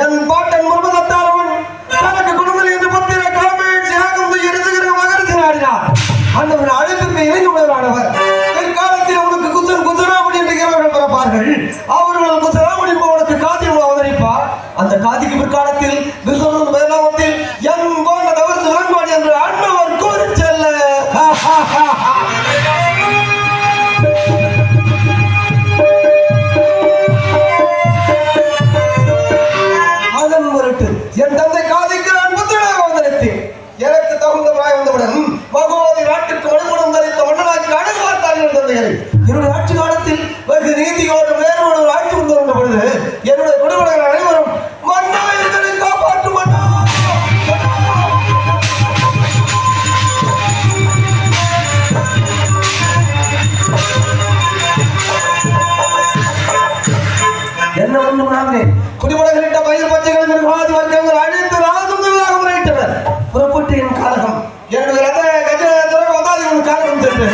என் பாட்டன் முருகத்தாரவன் தனக்கு குடும்பத்தில் இருந்து புத்திர காமேட்சி சியாகம் எழுதுகிற மகரத்தில் ஆடினார் அந்தவன் அழைப்பிற்கு உள்ளவரானவர். பிற்காலத்தில் உனக்கு குசன் குத்தராமணி என்று இவர்கள் பிறப்பார்கள். அவர்கள் குசராமணி உனக்கு காத்தியம் அவதரிப்பார். அந்த காதிக்கு பிற்காலத்தில் விசுவனும் அதன் என் தந்தை காதிக்கு நான் புத்திரனாக வந்தளித்தேன் எனக்கு தகுந்த பிராயம் வந்தவுடன் பகவதி நாட்டுக்கு மணிமுடம் தரித்த மன்னனாக்கி அழகு பார்த்தார்கள் தந்தைகளை என்னுடைய ஆட்சி காலத்தில் வெகு நீதியோடு வேறுபட ஆட்சி கொண்டு வந்த பொழுது என்னுடைய குடும்பங்கள் அனைவரும் மன்னா எங்களை காப்பாற்றும் மன்னா என்ன ஒன்றும் நாங்களே காலகம் என்னுடைய ரத கஜ துறக்க வந்தாதி உன் காலகம் சென்று